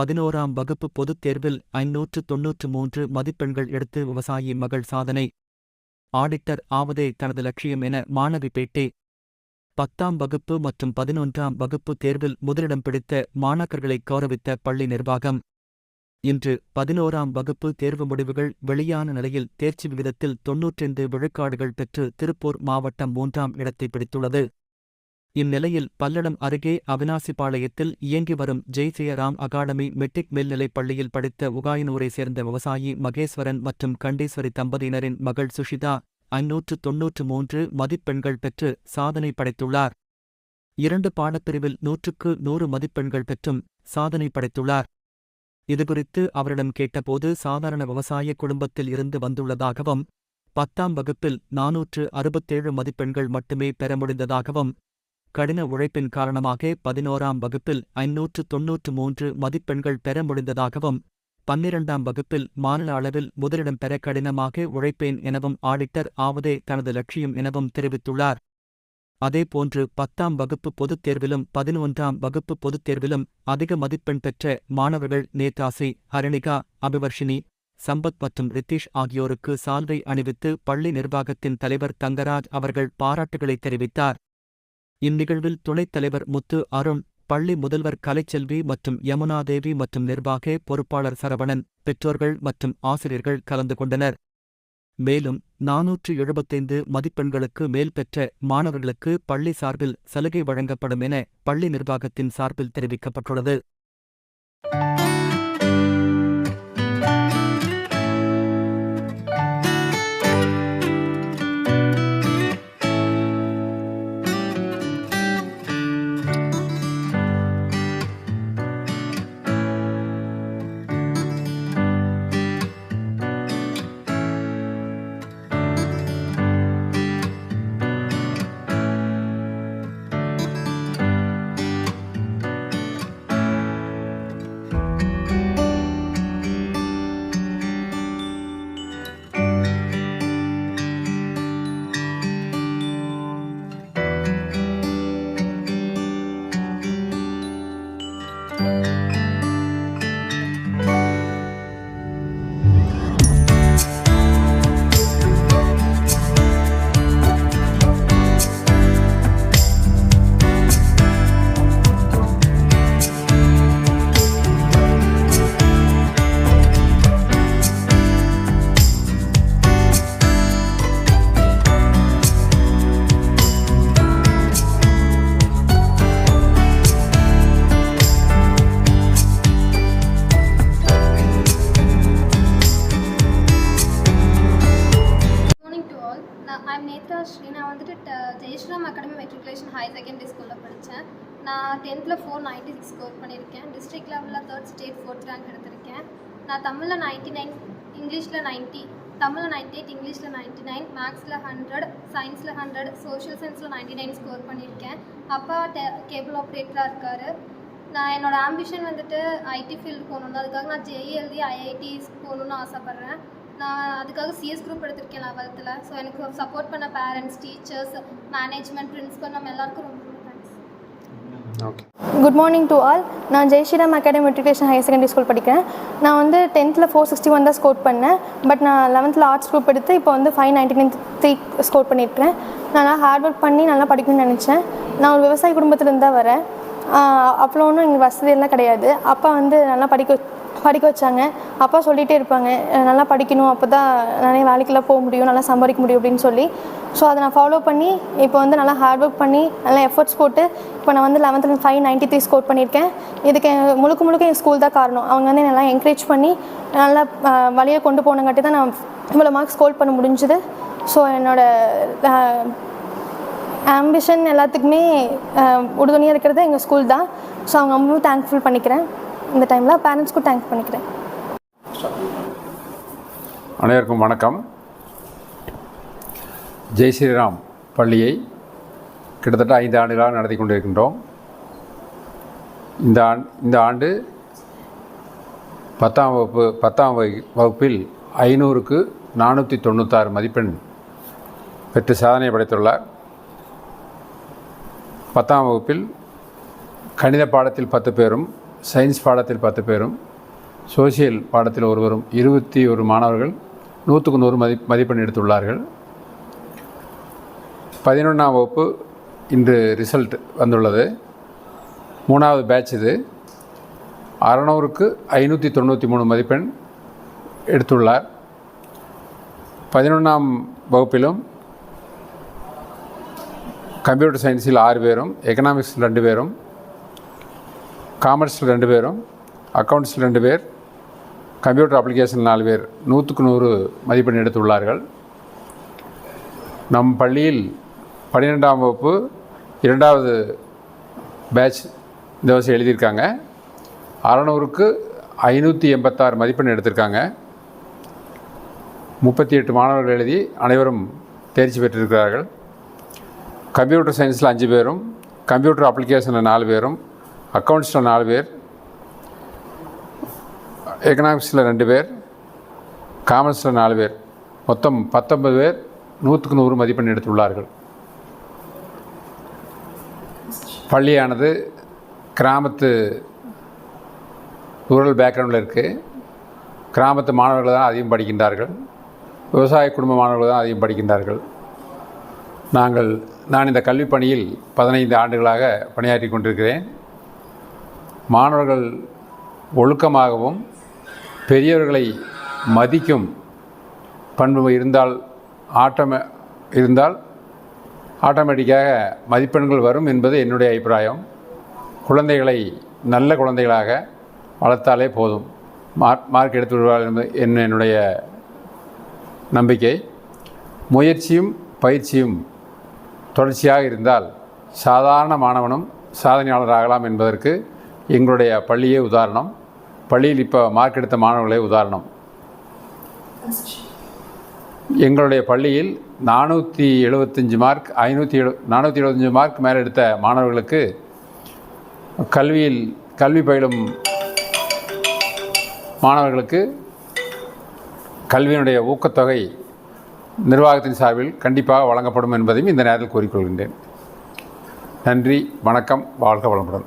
பதினோராம் வகுப்பு பொதுத் தேர்வில் ஐநூற்று தொன்னூற்று மூன்று மதிப்பெண்கள் எடுத்து விவசாயி மகள் சாதனை. ஆடிட்டர் ஆவதே தனது லட்சியம் என மாணவி பேட்டி. பத்தாம் வகுப்பு மற்றும் பதினொன்றாம் வகுப்பு தேர்வில் முதலிடம் பிடித்த மாணாக்கர்களை கௌரவித்த பள்ளி நிர்வாகம். இன்று பதினோராம் வகுப்பு தேர்வு முடிவுகள் வெளியான நிலையில் தேர்ச்சி விகிதத்தில் தொன்னூற்றைந்து விழுக்காடுகள் பெற்று திருப்பூர் மாவட்டம் மூன்றாம் இடத்தை பிடித்துள்ளது. இந்நிலையில் பல்லடம் அருகே அவினாசிபாளையத்தில் இயங்கி வரும் ஜெய் ஜெயராம் அகாடமி மெட்ரிக் மேல்நிலைப் பள்ளியில் படித்த உகாயனூரை சேர்ந்த விவசாயி மகேஸ்வரன் மற்றும் கண்டீஸ்வரி தம்பதியினரின் மகள் சுஷிதா ஐநூற்று தொன்னூற்று மூன்று மதிப்பெண்கள் பெற்று சாதனை படைத்துள்ளார். இரண்டு பாடப்பிரிவில் நூற்றுக்கு நூறு மதிப்பெண்கள் பெற்றும் சாதனை படைத்துள்ளார். இதுகுறித்து அவரிடம் கேட்டபோது சாதாரண விவசாய குடும்பத்தில் இருந்து வந்துள்ளதாகவும் பத்தாம் வகுப்பில் நாநூற்று அறுபத்தேழு மதிப்பெண்கள் மட்டுமே பெற முடிந்ததாகவும் கடின உழைப்பின் காரணமாக பதினோராம் வகுப்பில் ஐநூற்று தொன்னூற்று மூன்று மதிப்பெண்கள் பெற முடிந்ததாகவும் பன்னிரண்டாம் வகுப்பில் மாநில அளவில் முதலிடம் பெற கடினமாக உழைப்பேன் எனவும் ஆடிட்டர் ஆவதே தனது லட்சியம் எனவும் தெரிவித்துள்ளார். அதேபோன்று பத்தாம் வகுப்பு பொதுத் தேர்விலும் பதினொன்றாம் வகுப்பு பொதுத் தேர்விலும் அதிக மதிப்பெண் பெற்ற மாணவர்கள் நேதாசி ஹரணிகா அபிவர்ஷினி சம்பத் மற்றும் ரித்தீஷ் ஆகியோருக்கு சால்வை அணிவித்து பள்ளி நிர்வாகத்தின் தலைவர் தங்கராஜ் அவர்கள் பாராட்டுகளை தெரிவித்தார். இந்நிகழ்வில் துணைத் தலைவர் முத்து அருண் பள்ளி முதல்வர் கலைச்செல்வி மற்றும் யமுனாதேவி மற்றும் நிர்வாக பொறுப்பாளர் சரவணன் பெற்றோர்கள் மற்றும் ஆசிரியர்கள் கலந்து கொண்டனர். மேலும் நாநூற்று எழுபத்தைந்து மதிப்பெண்களுக்கு மேல் பெற்ற மாணவர்களுக்கு பள்ளி சார்பில் சலுகை வழங்கப்படும் என பள்ளி நிர்வாகத்தின் சார்பில் தெரிவிக்கப்பட்டுள்ளது. நான் ஸ்ரீ நான் வந்துட்டு Jayasram academy matriculation higher secondary ஸ்கூலில் படித்தேன் நான் டென்த்தில் ஃபோர் நைன்ட்டி சிக்ஸ் ஸ்கோர் பண்ணியிருக்கேன். டிஸ்ட்ரிக்ட் லெவலில் தேர்ட் ஸ்டேட் ஃபோர்த் ரேங்க் எடுத்திருக்கேன். நான் தமிழில் நைன்ட்டி நைன் இங்கிலீஷில் நைன்ட்டி தமிழில் நைன்ட்டி எயிட் இங்கிலீஷில் நைன்ட்டி நைன் மேக்ஸில் ஹண்ட்ரட் சயின்ஸில் ஹண்ட்ரட் சோஷியல் சயின்ஸில் நைன்ட்டி நைன் ஸ்கோர் பண்ணியிருக்கேன். அப்பா டே கேபிள் ஆப்ரேட்டராக இருக்கார். நான் என்னோடய ஆம்பிஷன் வந்துட்டு ஐடி ஃபீல்டு போகணும் அதுக்காக நான் ஜேஇஎல்டி எழுதி ஐஐடிஸ் போகணுன்னு ஆசைப்பட்றேன். நான் அதுக்காக சிஎஸ் குரூப் எடுத்திருக்கேன் லெவல்த்தில் ஸோ எனக்கு சப்போர்ட் பண்ண பேரண்ட்ஸ் டீச்சர்ஸ் மேனேஜ்மெண்ட் பிரின்சிபல் நம்ம எல்லாருக்கும் ரொம்ப ரொம்ப thanks okay good morning to all நான் Jaishriram academy matriculation higher secondary school படிக்கிறேன். நான் வந்து டென்த்தில் ஃபோர் சிக்ஸ்டி ஒன் தான் ஸ்கோர் பண்ணேன். பட் நான் லெவன்த்தில் ஆர்ட்ஸ் குரூப் எடுத்து இப்போ வந்து five ninety nine three score பண்ணியிருக்கேன் நான் நல்லா ஹார்ட் ஒர்க் பண்ணி நல்லா படிக்கணும்னு நினச்சேன். நான் ஒரு விவசாய குடும்பத்துலேருந்து தான் வரேன் அப்போ ஒன்றும் எங்கள் வசதியெல்லாம் கிடையாது. அப்பா வந்து நல்லா படிக்க படிக்க வச்சாங்க. அப்பா சொல்லிகிட்டே இருப்பாங்க நல்லா படிக்கணும். அப்போ தான் நிறைய வேலைக்கெல்லாம் போக முடியும். நல்லா சம்பாதிக்க முடியும். அப்படின்னு சொல்லி. ஸோ அதை நான் ஃபாலோ பண்ணி இப்போ வந்து நல்லா ஹார்ட் ஒர்க் பண்ணி நல்லா எஃபர்ட்ஸ் போட்டு இப்போ நான் வந்து லெவன்த்தில் ஃபைவ் நைன்ட்டி த்ரீ ஸ்கோர் பண்ணியிருக்கேன். இதுக்கு முழுக்க முழுக்க என் ஸ்கூல் தான் காரணம். அவங்க வந்து நல்லா என்கரேஜ் பண்ணி நல்லா வழியை கொண்டு போனங்காட்டி தான் நான் இவ்வளோ மார்க்ஸ் ஸ்கோர் பண்ண முடிஞ்சுது. ஸோ என்னோடய ஆம்பிஷன் எல்லாத்துக்குமே உறுதுணையாக இருக்கிறது எங்கள் ஸ்கூல் தான். ஸோ அவங்க ரொம்பவும் தேங்க்ஃபுல் பண்ணிக்கிறேன். இந்த டைமில் பேரண்ட்ஸ்க்கும் தேங்க் பண்ணிக்கிறேன். அனைவருக்கும் வணக்கம். ஜெய் ஸ்ரீராம் பள்ளியை கிட்டத்தட்ட ஐந்து ஆண்டுகளாக நடத்தி கொண்டிருக்கின்றோம். இந்த ஆண் இந்த ஆண்டு பத்தாம் வகுப்பு பத்தாம் வகு- வகுப்பில் ஐநூறுக்கு நானூற்றி தொண்ணூத்தாறு மதிப்பெண் பெற்று சாதனை படைத்துள்ளார். பத்தாம் வகுப்பில் கணித பாடத்தில் பத்து பேரும் சயின்ஸ் பாடத்தில் பத்து பேரும் சோசியல் பாடத்தில் ஒருவரும் இருபத்தி ஒரு மாணவர்கள் நூற்றுக்கு நூறு மதி மதிப்பெண் எடுத்துள்ளார்கள். பதினொன்றாம் வகுப்பு இன்று ரிசல்ட் வந்துள்ளது. மூணாவது பேட்ச் இது. அறநூறுக்கு ஐநூற்றி தொண்ணூற்றி மூணு மதிப்பெண் எடுத்துள்ளார். பதினொன்றாம் வகுப்பிலும் கம்ப்யூட்டர் சயின்ஸில் ஆறு பேரும் எக்கனாமிக்ஸ் ரெண்டு பேரும் காமர்ஸில் ரெண்டு பேரும் அக்கௌண்ட்ஸில் ரெண்டு பேர் கம்ப்யூட்டர் அப்ளிகேஷன் நாலு பேர். நூற்றுக்கு நூறு மதிப்பெண் எடுத்துள்ளார்கள் நம் பள்ளியில் பன்னிரெண்டாம் வகுப்பு இரண்டாவது பேட்ச் இந்த வருஷம் எழுதியிருக்காங்க. அறநூறுக்கு ஐநூற்றி எண்பத்தாறு மதிப்பெண் எடுத்திருக்காங்க. முப்பத்தி எட்டு மாணவர்கள் எழுதி அனைவரும் தேர்ச்சி பெற்றிருக்கிறார்கள். கம்ப்யூட்டர் சயின்ஸில் அஞ்சு பேரும் கம்ப்யூட்டர் அப்ளிகேஷனில் நாலு பேரும் அக்கௌண்ட்ஸில் நாலு பேர். எக்கனாமிக்ஸில் ரெண்டு பேர். காமர்ஸில் நாலு பேர். மொத்தம் பத்தொன்பது பேர் நூற்றுக்கு நூறு மதிப்பெண் எடுத்துள்ளார்கள். பள்ளியானது கிராமத்து ரூரல் பேக்ரவுண்டில் இருக்குது கிராமத்து மாணவர்கள் தான் அதிகம் படிக்கின்றார்கள். விவசாய குடும்ப மாணவர்கள் தான் அதிகம் படிக்கின்றார்கள். நாங்கள் நான் இந்த கல்விப் பணியில் பதினைந்து ஆண்டுகளாக பணியாற்றி கொண்டிருக்கிறேன். மாணவர்கள் ஒழுக்கமாகவும் பெரியவர்களை மதிக்கும் பண்பு இருந்தால் ஆட்டம இருந்தால் ஆட்டோமேட்டிக்காக மதிப்பெண்கள் வரும் என்பது என்னுடைய அபிப்பிராயம். குழந்தைகளை நல்ல குழந்தைகளாக வளர்த்தாலே போதும். மார்க் மார்க் எடுத்து விடுவார்கள் என்பது என்ன என்னுடைய நம்பிக்கை. முயற்சியும் பயிற்சியும் தொடர்ச்சியாக இருந்தால் சாதாரண மாணவனும் சாதனையாளராகலாம் என்பதற்கு எங்களுடைய பள்ளியே உதாரணம். பள்ளியில் இப்போ மார்க் எடுத்த மாணவர்களே உதாரணம். எங்களுடைய பள்ளியில் நானூற்றி எழுபத்தஞ்சி மார்க் ஐநூற்றி எழு நானூற்றி எழுபத்தஞ்சி மார்க் மேலே எடுத்த மாணவர்களுக்கு கல்வியில் கல்வி பயிலும் மாணவர்களுக்கு கல்வியினுடைய ஊக்கத்தொகை நிர்வாகத்தின் சார்பில் கண்டிப்பாக வழங்கப்படும் என்பதையும் இந்த நேரத்தில் கூறிக்கொள்கின்றேன். நன்றி வணக்கம் வாழ்க வளமுடன்.